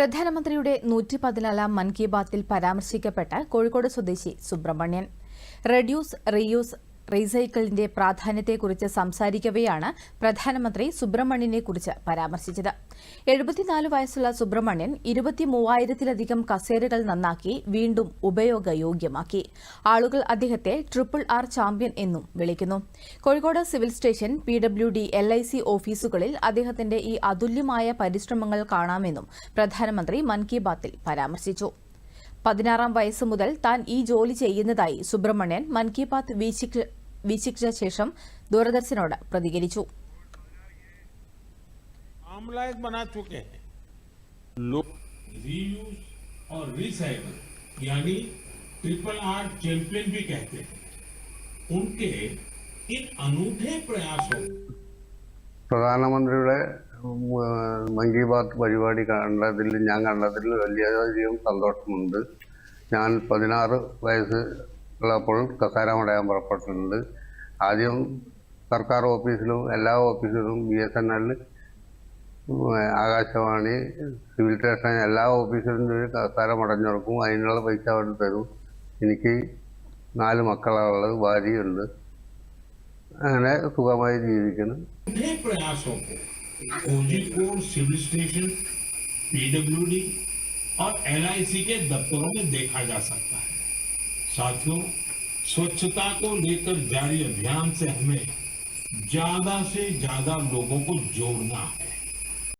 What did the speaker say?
പ്രധാനമന്ത്രിയുടെ നൂറ്റി പതിനാലാം മൻ കി ബാത്തിൽ പരാമർശിക്കപ്പെട്ട കോഴിക്കോട് സ്വദേശി സുബ്രഹ്മണ്യൻ. റെഡ്യൂസ് റീയൂസ് റീസൈക്കിളിന്റെ പ്രാധാന്യത്തെക്കുറിച്ച് സംസാരിക്കവെയാണ് പ്രധാനമന്ത്രി സുബ്രഹ്മണ്യനെക്കുറിച്ച് പരാമർശിച്ചത്. എഴുപത്തിനാല് വയസ്സുള്ള സുബ്രഹ്മണ്യൻ ഇരുപത്തി മൂവായിരത്തിലധികം കസേരകൾ നന്നാക്കി വീണ്ടും ഉപയോഗയോഗ്യമാക്കി. ആളുകൾ അദ്ദേഹത്തെ ട്രിപ്പിൾ ആർ ചാമ്പ്യൻ എന്നും വിളിക്കുന്നു. Kozhikode civil station P W D L I C ഓഫീസുകളിൽ അദ്ദേഹത്തിന്റെ ഈ അതുല്യമായ പരിശ്രമങ്ങൾ കാണാമെന്നും പ്രധാനമന്ത്രി മൻ കി ബാത്തിൽ പരാമർശിച്ചു. പതിനാറാം വയസ്സ് മുതൽ താൻ ഈ ജോലി ചെയ്യുന്നതായി സുബ്രഹ്മണ്യൻ മൻ കി ബാത്ത് വീക്ഷിക്ക- വീക്ഷിച്ച ശേഷം ദൂരദർശനോട് പ്രതികരിച്ചു आम लायक बना चुके हैं लोग रीयूज और रिसाइकल यानी ट्रिपल आर चैंपियन भी कहते हैं उनके इन अनूठे प्रयासों പ്രധാനമന്ത്രിയുടെ ഉം, ഏഹ്, മൻ കി ബാത്ത് പരിപാടി കണ്ടതിൽ ഞാൻ കണ്ടതിൽ വലിയധികം സന്തോഷമുണ്ട് ഞാൻ പതിനാറ് വയസ്സ് ഉള്ളപ്പോൾ കസാര മടയാൻ പുറപ്പെട്ടിട്ടുണ്ട് ആദ്യം സർക്കാർ ഓഫീസിലും എല്ലാ ഓഫീസിലും B S N L Akashvani civil station എല്ലാ ഓഫീസിലും ഒരു കസാര മടഞ്ഞെടുക്കും അതിനുള്ള പൈസ അവർ തരും എനിക്ക് നാല് മക്കളാണുള്ളത് ഭാര്യയുണ്ട് അങ്ങനെ സുഖമായി ജീവിക്കുന്നു अनूठे प्रयासों को कोझिकोड सिविल स्टेशन पीडब्ल्यूडी और एलआईसी के दफ्तरों में देखा जा सकता है साथियों, स्वच्छता को लेकर जारी अभियान से हमें ज़्यादा से ज़्यादा लोगों को जोड़ना है।